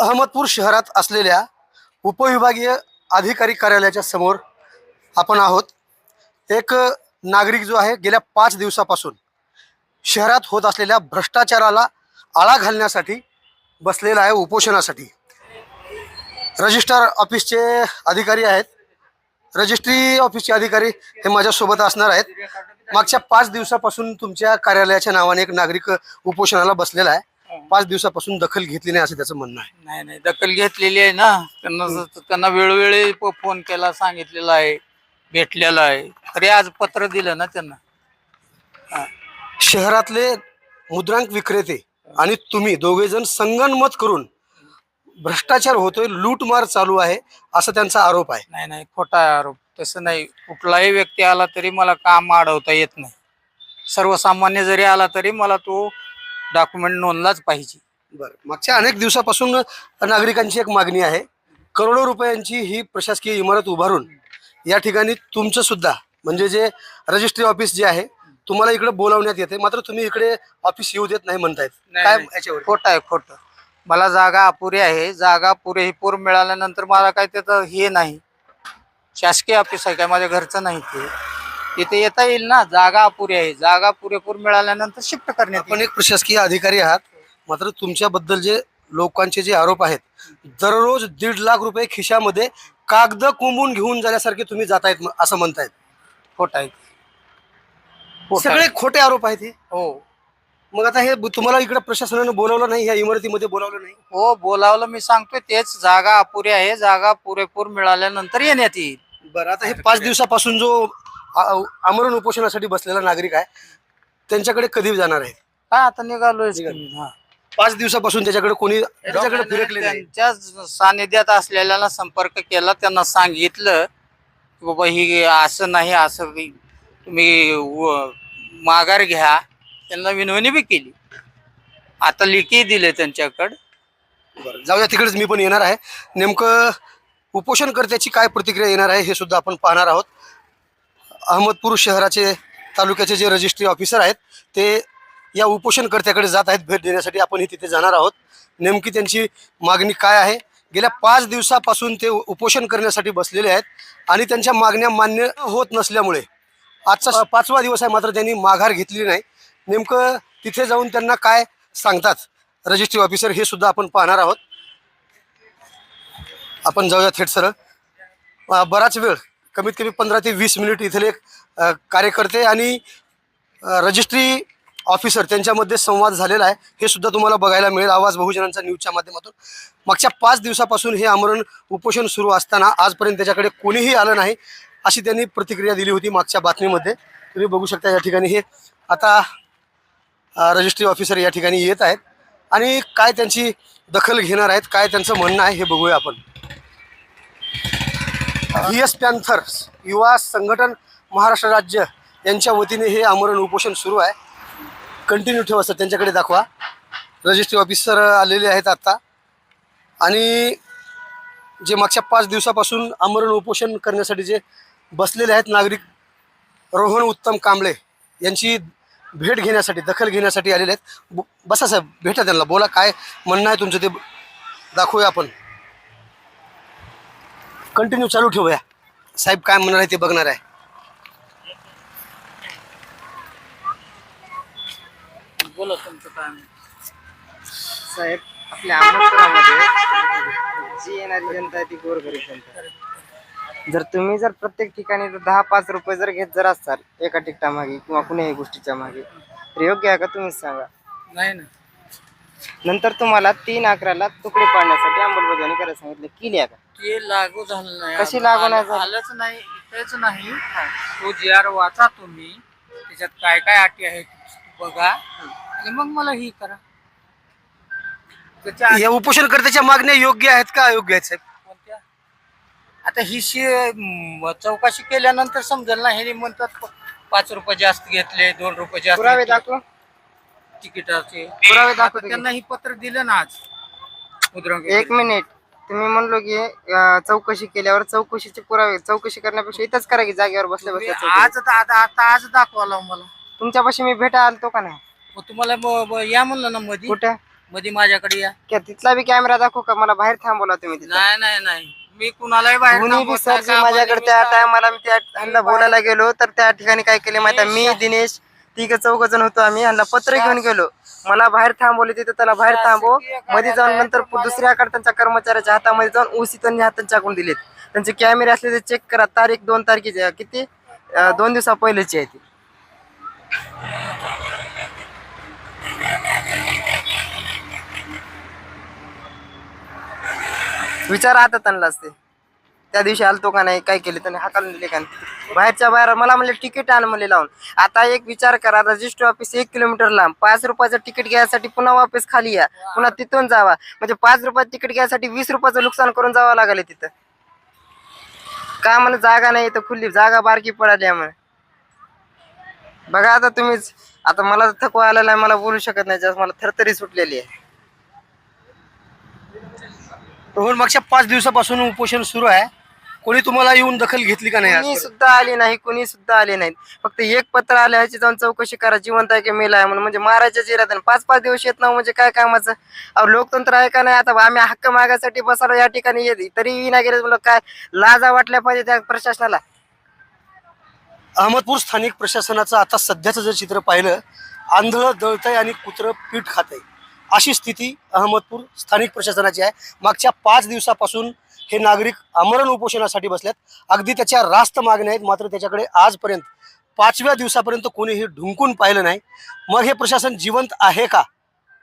अहमदपूर शहरात असलेल्या उपविभागीय अधिकारी कार्यालयाच्या समोर आपण आहोत. एक नागरिक जो आहे गेल्या पाच दिवसापासून शहरात होत असलेल्या भ्रष्टाचाराला आळा घालण्यासाठी बसलेला आहे उपोषणासाठी. रजिस्ट्रार ऑफिसचे अधिकारी आहेत. रजिस्ट्री ऑफिसचे अधिकारी हे माझ्यासोबत असणार आहेत. मागच्या पाच दिवसापासून तुमच्या कार्यालयाच्या नावाने एक नागरिक उपोषणाला बसलेला आहे. पाच दिवसापासून दखल घेतली नाही असं त्याचं म्हणणं आहे. नाही नाही दखल घेतलेली आहे ना. त्यांना त्यांना वेळोवेळी प- फोन केला सांगितलेला आहे भेटलेला आहे. तरी आज पत्र दिलं ना त्यांना. शहरातले मुद्रांक विक्रेते आणि तुम्ही दोघे जण संगनमत करून भ्रष्टाचार होतोय लूटमार चालू आहे असा त्यांचा आरोप आहे. नाही नाही खोटा आहे आरोप. तसं नाही. कुठलाही व्यक्ती आला तरी मला काम अडवता येत नाही. सर्वसामान्य जरी आला तरी मला तो डॉक्युमेंट नोंदलाच पाहिजे. बरं. मागच्या अनेक दिवसापासून नागरिकांची एक मागणी आहे. करोडो रुपयांची ही प्रशासकीय इमारत उभारून या ठिकाणी तुमचं सुद्धा म्हणजे जे रजिस्ट्री ऑफिस जे आहे तुम्हाला इकडे बोलावण्यात येते. मात्र तुम्ही इकडे ऑफिस येऊ देत नाही म्हणतायत. काय. याच्यावर खोटं आहे खोटं. मला जागा अपुरी आहे. जागा पुरेपूर मिळाल्यानंतर मला काय त्याचं हे नाही. शासकीय ऑफिस आहे काय? माझ्या घरचं नाही ते. तिथे येता येईल ना जागा अपुरी आहे. जागा पुरेपूर मिळाल्यानंतर शिफ्ट करण्यात आपण एक प्रशासकीय अधिकारी आहात. मात्र तुमच्याबद्दल जे लोकांचे जे आरोप आहेत दररोज दीड लाख रुपये खिशामध्ये कागद कोंबून घेऊन जाण्यासारखे तुम्ही जातायत म- असं म्हणतायत. खोट आहे. खोटं सगळे. खोटे आरोप आहेत हे. हो. मग आता हे ब- तुम्हाला इकडे प्रशासनानं बोलावलं नाही या इमारतीमध्ये बोलावलं नाही? हो बोलावलं मी सांगतोय तेच जागा अपुरी आहे. जागा पुरेपूर मिळाल्यानंतर येण्यात येईल. बरं आता हे पाच दिवसापासून जो आमरण उपोषणासाठी बसलेला नागरिक आहे. त्यांच्याकडे कधी जाणार आहे? काय आता निघालोय निघालो. पाच दिवसापासून त्याच्याकडे कोणी त्याच्याकडे फिरकले नाही. त्यांच्या सानिध्यात असलेल्याला संपर्क केला त्यांना सांगितलं की बाबा ही असं नाही असं तुम्ही व- माघार घ्या. त्यांना विनवणी बी केली. आता लेखी दिले त्यांच्याकडं. बरं जाऊया तिकडेच मी पण येणार आहे. नेमकं उपोषणकर्त्याची काय प्रतिक्रिया येणार आहे हे सुद्धा आपण पाहणार आहोत. अहमदपूर शहराचे तालुक्याचे जे रजिस्ट्री ऑफिसर आहेत ते या उपोषणकर्त्याकडे जात आहेत भेट देण्यासाठी आपण तिथे जाणार आहोत. नेमकी त्यांची मागणी काय आहे? गेल्या पाच दिवसापासून ते उपोषण करण्यासाठी बसलेले आहेत आणि त्यांच्या मागण्या मान्य होत नसल्यामुळे आजचा पाचवा दिवस आहे मात्र त्यांनी माघार घेतली नाही. नेमकं तिथे जाऊन त्यांना काय सांगतात? रजिस्ट्री ऑफिसर हे सुद्धा आपण पाहणार आहोत. आपण जाऊया थेट सरळ. बराच वेळ कमीत कमी पंधरा ते वीस मिनिट इथले कार्यकर्ते आणि रजिस्ट्री ऑफिसर त्यांच्यामध्ये संवाद झालेला आहे. हे सुद्धा तुम्हाला बघायला मिळेल. आवाज बहुजनांचा न्यूजच्या माध्यमातून. मागच्या पाच दिवसापासून हे आमरण उपोषण सुरू असताना आजपर्यंत त्याच्याकडे कोणीही आलं नाही अशी त्यांनी प्रतिक्रिया दिली होती मागच्या बातमीमध्ये. तुम्ही बघू शकता या ठिकाणी हे आता रजिस्ट्री ऑफिसर या ठिकाणी येत आहेत. आणि काय त्यांची दखल घेणार आहेत काय त्यांचं म्हणणं आहे हे बघूया आपण. व्ही एस पॅन्थर्स युवा संघटन महाराष्ट्र राज्य यांच्या वतीने हे आमरण उपोषण सुरू आहे. कंटिन्यू ठेवा सर त्यांच्याकडे दाखवा. रजिस्ट्री ऑफिसर आलेले आहेत आत्ता आणि जे मागच्या पाच दिवसापासून आमरण उपोषण करण्यासाठी जे बसलेले आहेत नागरिक रोहन उत्तम कांबळे यांची भेट घेण्यासाठी दखल घेण्यासाठी आलेले आहेत. ब- बसा साहेब भेटा त्यांना बोला काय म्हणणं आहे तुमचं ते दाखवूया आपण. कंटिन्यू चालू ठेवूया. साहेब काय म्हणणार आहे ते बघणार आहे. बोला तुमचं काय साहेब आपल्या जी येणारी जनता आहे ती गोरगरीब जनता आहे. जर तुम्ही जर प्रत्येक ठिकाणी जर दहा पाच रुपये जर घेत जर असाल एका तिकटामागे किंवा कुण्याही गोष्टीच्या मागे तर योग्य आहे का तुम्हीच सांगा? नाही ना नंतर तुम्हाला तीन अकराला तुकडे पाडण्यासाठी अंमलबजावणी करायला सांगितलं. केली आहे का? ते लागू झालं नाही. कशी अजून लागू नाही आलं- झाली? आलंच नाही इथेच नाही. तो जी आर वाचा तुम्ही. त्याच्यात काय काय अटी आहेत बघा. आणि मग मला ही करा. त्याच्या या उपोषणकर्त्याच्या मागण्या योग्य आहेत का अयोग्य आहेत साहेब? कोणत्या? आता ही शी म, चौकशी केल्यानंतर समजेल ना हे म्हणतात प- पाच रुपये जास्त घेतले दोन रुपये जास्त पुरावे घेतले. दाखव. तिकिटाचे. पुरावे दाखवतो की? त्यांना ही पत्र दिलं ना आज. मुद्रांक एक मिनिट. तुम्ही म्हणलो की अं, चौकशी केल्यावर चौकशीचे पुरावे चौकशी करण्यापेक्षा इथंच करा की जागेवर बसल्या तुम्ही बसल्या. आज आता आता आता आज दाखवाला मला. तुमच्यापाशी मी भेटा आलतो का नाही? मग तुम्हाला ब- ब- या म्हणलं ना मधी. कुठं? मध्ये माझ्याकडे या. क्या तिथला बी कॅमेरा दाखवू का? मला बाहेर थांबवला तुम्ही तिथं. नाही नाही नाही. मी कुणालाही बाहेर कुणी बी थांबवत सर नाही. जी माझ्याकडे त्या टायमाला मी त्या ह्यांना बोलायला गेलो तर त्या ठिकाणी काय केले माहिती? मी दिनेश तिघ चौघ जण होतो आम्ही. ह्यांना पत्र घेऊन गेलो. मला बाहेर थांबवले तिथे त्याला बाहेर थांबव. मध्ये जाऊन नंतर दुसऱ्याकडे त्यांच्या कर्मचाऱ्याच्या हातामध्ये जाऊन ओसी त्यांनी हात त्यांच्याकडून दिलेत. त्यांचे कॅमेरे असले ते चेक करा. तारीख दोन तारखेची. किती? दोन दिवसा पहिलेची आहे ती. विचारा आता त्यांना असते. त्या दिवशी आलतो का नाही काय केले त्याने हाकालून दिले का नाही. बाहेरच्या बाहेर मला म्हणले तिकीट आण म्हणले लावून. आता एक विचार करा रजिस्टर ऑफिस एक किलोमीटर लांब. पाच रुपयाचं तिकीट घ्यायसाठी पुन्हा वापस खाली या. पुन्हा तिथून जावा. म्हणजे पाच रुपयाचं तिकीट घ्यायसाठी वीस रुपयाचं नुकसान करून जावं लागले तिथं. का म्हणे जागा नाही तर खुली. जागा बारकी पडाली आम्हाला बघा आता तुम्हीच. आता मला तर थकवा आलेला आहे मला बोलू शकत नाही. जास्त मला थरथरी सुटलेली आहे. रोहन मागच्या पाच दिवसापासून उपोषण सुरू आहे. कोणी तुम्हाला येऊन दखल घेतली का नाही कुणी? सुद्धा आली नाही कुणी सुद्धा आले नाहीत. फक्त एक पत्र आलं ह्याची जाऊन चौकशी करा जिवंत आहे की मेला आहे म्हणून. म्हणजे मारायच्या जिरात पाच पाच दिवस येत ना म्हणजे काय कामाचं? अहो लोकतंत्र आहे का नाही? आता आम्ही हक्क मागायसाठी बसायला या ठिकाणी येत तरी नाही गेले काय लाजा वाटल्या पाहिजे त्या प्रशासनाला? अहमदपूर स्थानिक प्रशासनाचं आता सध्याचं जर चित्र पाहिलं आंधळं दळतंय आणि कुत्रं पीठ खातंय. अशी स्थिती अहमदपूर स्थानिक प्रशासनाची आहे. मागच्या पाच दिवसापासून हे नागरिक आमरण उपोषणासाठी बसल्यात अगदी त्याच्या रास्त मागण्या आहेत मात्र त्याच्याकडे आजपर्यंत पाचव्या दिवसापर्यंत कोणीही ढुंकून पाहिलं नाही मग हे प्रशासन जिवंत आहे का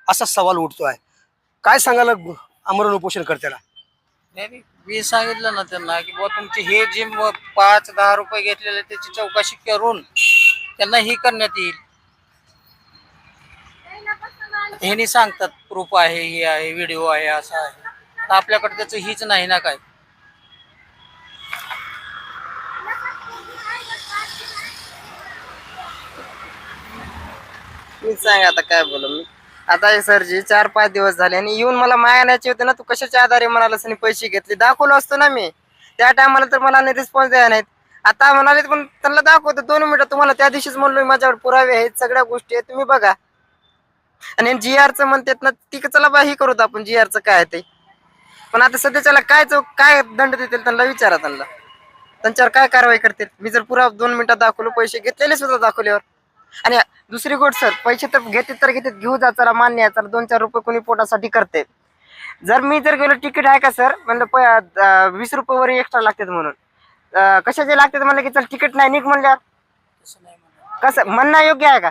असा सवाल उठतो आहे काय सांगायला आमरण उपोषण करत्याला नाही. मी सांगितलं ना त्यांना की बुवा तुमचे हे जे पाच दहा रुपये घेतलेले त्याची चौकशी करून त्यांना ही करण्यात येईल ह्यानी सांगतात प्रूफ आहे हे आहे व्हिडिओ आहे असं आहे तर आपल्याकडे त्याचं हीच नाही ना काय? मी सांग आता काय बोलू मी. आता हे सरजी चार पाच दिवस झाले आणि येऊन मला मागण्याचे होते ना तू कशाच्या आधारे म्हणालास आणि पैसे घेतले? दाखवलो असतो ना मी. त्या टायमाला तर मला रिस्पॉन्स द्यायला नाहीत. आता म्हणाले पण त्यांना दाखवतो. दोन मिनिटं तुम्हाला त्या दिवशीच म्हणलो मी, माझ्याकडे पुरावे आहेत सगळ्या गोष्टी आहेत तुम्ही बघा. आणि जी आरचं म्हणतात ना ती चला बा ही करू आपण. जी आरचं काय आहे ते? पण आता सध्याच्याला काय चौक काय दंड देतील त्यांना विचारा त्यांना. त्यांच्यावर काय कारवाई करतील? मी जर पुरा दोन मिनिटात दाखवलो पैसे घेतलेले सुद्धा दाखवल्यावर. आणि दुसरी गोष्ट सर पैसे तर घेते तर घेते घेऊ जा चला मान्य आहे. चला दोन चार रुपये कोणी पोटासाठी करते. जर मी जर गेलो तिकीट आहे का सर? म्हणलं प वीस रुपये वर एक्स्ट्रा लागतात म्हणून. कशाचे लागतात? म्हणलं की चल तिकीट नाही निघ म्हणल्यावर. कसं? म्हणणं योग्य आहे का?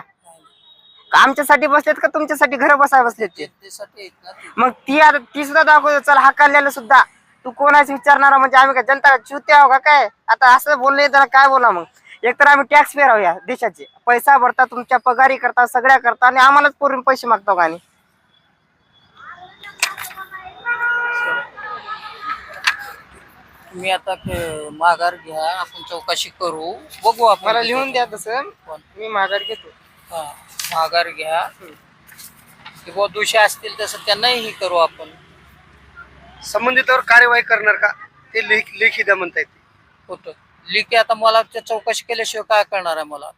आमच्यासाठी बसलेत का तुमच्यासाठी घर बसाय बसलेत ते? जनतेसाठी. मग ती आता ती सुद्धा दाखवतो चल हाकाललेलं सुद्धा. तू कोणाच विचारणारा म्हणजे आम्ही काय जनता चुते आहो का काय? आता असं बोलले त्याला काय बोला मग? एकतर आम्ही टॅक्स पेर आहो या देशाचे. पैसा भरता तुमच्या पगारी करता सगळ्या करता आणि आम्हालाच पूर्ण पैसे मागतो का आणि तुम्ही आता क- माघार घ्या आपण चौकशी करू. बघू आपण मला लिहून द्या तसं. मी माघार घेतो. हा, माघार घ्या. की बुवा दोषी असतील तसं त्यांनाही हे करू आपण. संबंधितावर कार्यवाही करणार का? ते लेख लेखी द्या म्हणतायत होतं. लिखी आता मला त्या चौकशी केल्याशिवाय काय करणार आहे मला?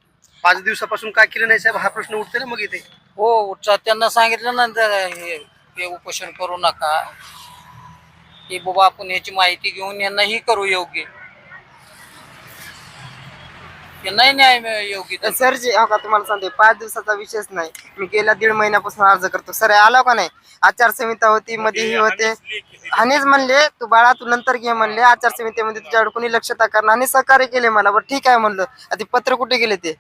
पाच दिवसापासून काय केलं नाही साहेब? हा प्रश्न उठते ना मग इथे. हो उच्च- त्यांना सांगितलं ना तर हे हे उपोषण करू नका. की बाबा आपण याची माहिती घेऊन यांना ही करू योग्य. त्यांनाही न्याय मिळेल योग्य तर सर जे हो का तुम्हाला सांगते पाच दिवसाचा विषयच नाही. मी गेल्या दीड महिन्यापासून अर्ज करतो. सर आलो का नाही? आचारसंहिता होती मध्ये ही होते. हानेच म्हणले तू बाळा तू नंतर घे म्हणले. आचारसंहितेमध्ये तुझ्याकडे कोणी लक्षता करणार आणि सहकार्य केले मला. बरं ठीक आहे म्हणलं. आता ते पत्र कुठे गेले ते?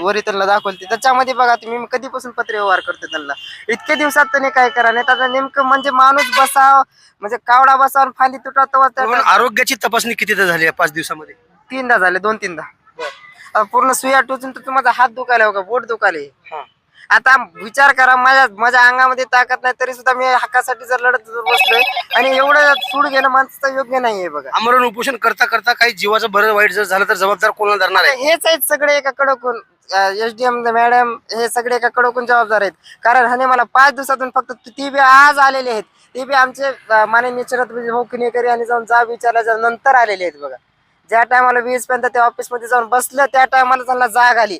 वरी त्यांना दाखवले त्याच्यामध्ये बघा तुम्ही मी कधीपासून पत्र व्यवहार करते त्यांना? इतके दिवसात त्यांनी काय करा नाही आता नेमकं म्हणजे माणूस बसाव म्हणजे कावडा बसावर फांदी तुटा तेव्हा त्या- आरोग्याची तपासणी किती झाली पाच दिवसामध्ये? तीनदा झाले दोन तीनदा. पूर्ण सुया टोचून तर माझा हात दुखायला का? बोट दुखाले हा. आता विचार करा माझ्या माझ्या अंगामध्ये ताकद नाही तरी सुद्धा मी हक्कासाठी जर लढत बसलोय आणि एवढं सूड घेणं माणसाचं योग्य नाहीये बघा. आमरण उपोषण करता करता काही जीवाचं बरं वाईट जर झालं तर जबाबदार कोणाला धरणार आहे? हेच आहेत सगळे एका कडकून. एस डी एम मॅडम हे सगळे एका कडकून जबाबदार आहेत. कारण ह्याने मला पाच दिवसातून फक्त ती बी आज आलेले आहेत. ते बी आमचे माननीय शरद मोकनेकरी आणि जाऊन जा विचारायच्या नंतर आलेले आहेत बघा. ज्या टायमाला वीस पर्यंत त्या ऑफिसमध्ये जाऊन बसलं त्या टायमाला त्यांना जाग आली.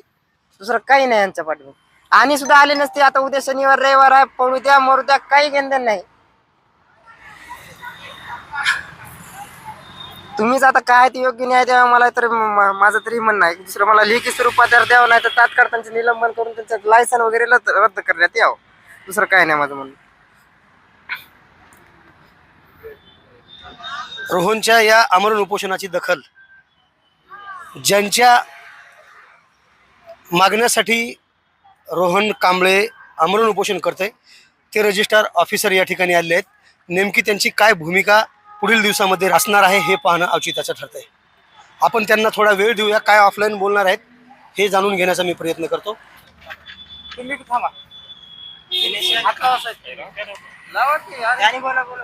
दुसरं काही नाही यांच्या पाठीमागे. आणि सुद्धा आले नसते आता उद्या शनिवार रविवार आहे पडू द्या मरू द्या काही घेणं नाही. तुम्हीच आता काय ते योग्य न्याय द्यावा मला तर माझं तरी म्हणणं आहे. दुसरं मला लेखी स्वरूपात जर द्यावं नाही तर तात्काळ त्यांचं निलंबन करून त्यांचं लायसन वगैरे रद्द रद्द करण्यात यावं. दुसरं काय नाही माझं म्हणणं. रोहनच्या या आमरण उपोषणाची दखल. ज्यांच्या मागण्यासाठी रोहन कांबळे आमरण उपोषण करते ते रजिस्ट्रार ऑफिसर या ठिकाणी आले आहेत. नेमकी त्यांची काय भूमिका पुढील दिवसामध्ये असणार आहे हे पाहणं औचित्याचं ठरतंय. आपण त्यांना थोडा वेळ देऊया काय ऑफलाईन बोलणार आहेत हे जाणून घेण्याचा मी प्रयत्न करतो. तुम्ही थांबा. आता वाजता लावा की, आणि बोला बोला.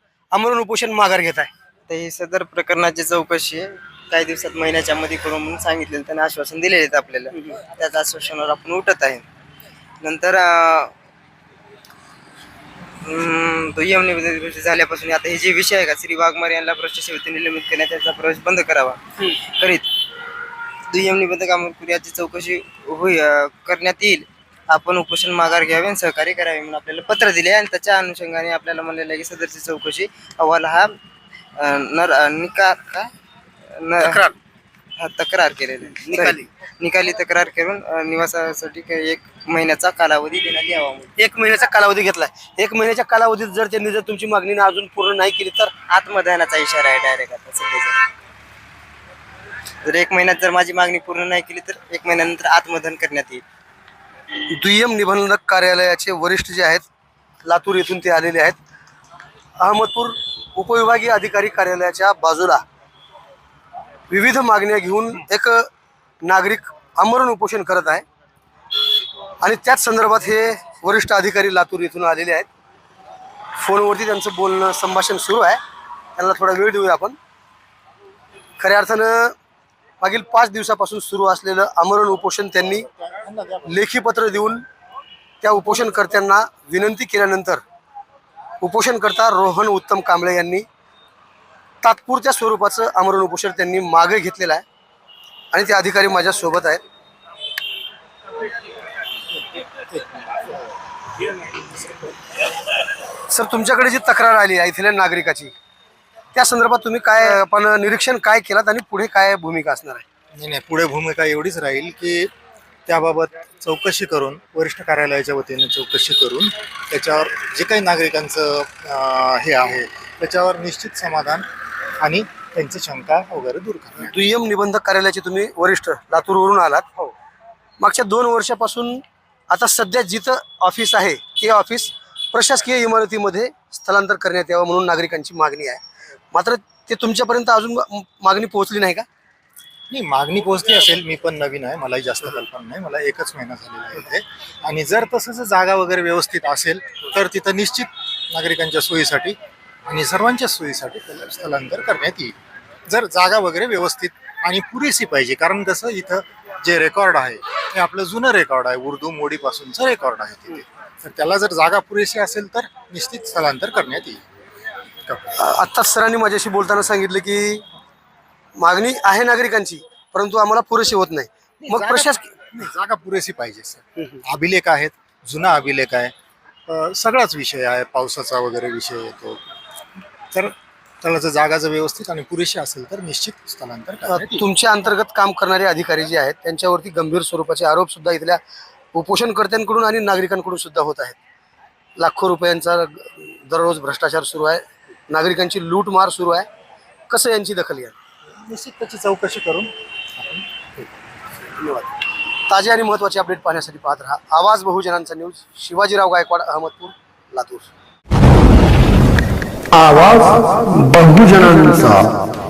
आमरण उपोषण माघार घेत आहे. तर ही सदर प्रकरणाची चौकशी काही दिवसात महिन्याच्या मध्ये करून म्हणून सांगितलेलं त्यांनी आश्वासन दिलेले आहेत आपल्याला. त्याच आश्वासनावर आपण उठत आहे. नंतर अं, हम्म, दुय्यम निवेदन झाल्यापासून आता हे जे विषय आहे का श्री वाघमारे यांना भ्रष्ट सेवेतून निलंबित करण्यात त्याचा प्रवेश बंद करावा. करीत. दुय्यम निबंधक अमोलपूर याची चौकशी होई अं, करण्यात येईल. आपण उपोषण माघार घ्यावे आणि सहकार्य करावे म्हणून आपल्याला पत्र दिले आणि त्याच्या अनुषंगाने आपल्याला म्हणलेलं की सदरची चौकशी अहवाल हा नर निका का तक्रार. हा, तक्रार केलेली. निकाली. निकाली तक्रार करून अं, निवासासाठी एक महिन्याचा कालावधी देण्यात यावा म्हणून. एक महिन्याचा कालावधी घेतलाय एक महिन्याच्या कालावधीत जर त्यांनी जर तुमची मागणी ना अजून पूर्ण नाही केली तर आत्मदहनाचा इशारा आहे डायरेक्ट आता सध्याचा जर एक महिन्यात जर माझी मागणी पूर्ण नाही केली तर एक महिन्यानंतर आत्मदहन करण्यात येईल दुय्यम निबंधक कार्यालयाचे वरिष्ठ जे आहेत लातूर येथून ते आलेले आहेत. अहमदपूर उपविभागीय अधिकारी कार्यालयाच्या बाजूला विविध मागण्या घेऊन एक नागरिक आमरण उपोषण करत आहे. आणि त्याच संदर्भात हे वरिष्ठ अधिकारी लातूर येथून आलेले आहेत. फोनवरती त्यांचं बोलणं संभाषण सुरू आहे. त्यांना थोडा वेळ देऊया आपण. खऱ्या अर्थानं मागील पाच दिवसापासून सुरू असलेलं आमरण उपोषण त्यांनी लेखीपत्र देऊन त्या उपोषणकर्त्यांना विनंती केल्यानंतर उपोषणकर्ता रोहन उत्तम कांबळे यांनी तात्पुरत्या स्वरूपाचं आमरण उपोषण त्यांनी मागे घेतलेलं आहे आणि ते अधिकारी माझ्या सोबत आहेत. सर तुमच्याकडे जी तक्रार आली आहे इथल्या नागरिकाची त्या संदर्भात तुम्ही काय आपण निरीक्षण काय केलात आणि पुढे काय भूमिका असणार आहे? नाही नाही पुढे भूमिका एवढीच राहील की त्याबाबत चौकशी करून वरिष्ठ कार्यालयाच्या वतीने चौकशी करून त्याच्यावर जे काही नागरिकांचं हे आहे त्याच्यावर निश्चित समाधान आणि त्यांची शंका वगैरे दूर करणार. दुय्यम निबंधक कार्यालयाचे तुम्ही वरिष्ठ लातूरवरून आलात. हो. मागच्या दोन वर्षापासून आता सध्या जिथं ऑफिस आहे ते ऑफिस प्रशासकीय इमारतीमध्ये स्थलांतर करण्यात यावं म्हणून नागरिकांची मागणी आहे. मात्र ते तुमच्यापर्यंत अजून मागणी पोहोचली नाही का? नाही मागणी पोहोचली असेल. मी पण नवीन आहे. मलाही जास्त कल्पना नाही. मला एकच महिना झालेला आहे इथे. आणि जर तसं जर जागा वगैरे व्यवस्थित असेल तर तिथं निश्चित नागरिकांच्या सोयीसाठी आणि सर्वांच्या सोयीसाठी त्याला स्थलांतर करण्यात येईल. जर जागा वगैरे व्यवस्थित आणि पुरेशी पाहिजे कारण कसं इथं जे रेकॉर्ड आहे ते आपलं जुनं रेकॉर्ड आहे. उर्दू मोडीपासूनचं रेकॉर्ड आहे तिथे. तर त्याला जर जागा पुरेशी असेल तर निश्चित स्थलांतर करण्यात येईल. आत्ताच सरांनी माझ्याशी बोलताना सांगितलं की मागणी आहे नागरिकांची परंतु आम्हाला पुरेशी होत नाही. मग प्रशासकीय जागा पुरेशी पाहिजे सर. अभिलेख आहेत जुना अभिलेख आहे. सगळाच विषय आहे पावसाचा वगैरे विषय येतो. तर त्याला जर जागा जर व्यवस्थित आणि पुरेशी असेल तर निश्चित स्थलांतर. तुमच्या अंतर्गत काम करणारे अधिकारी जे आहेत त्यांच्यावरती गंभीर स्वरूपाचे आरोप सुद्धा इथल्या उपोषणकर्त्यांकडून आणि नागरिकांकडून सुद्धा होत आहेत. लाखो रुपयांचा दररोज भ्रष्टाचार सुरू आहे. नागरिकांची लूटमार सुरू आहे. कसं यांची दखल घ्या निश्चित त्याची चौकशी करून धन्यवाद. ताजे आणि महत्त्वाचे अपडेट पाहण्यासाठी पाहत राहा. आवाज बहुजनांचा न्यूज. शिवाजीराव गायकवाड अहमदपूर लातूर. आवाज बहुजनांचा.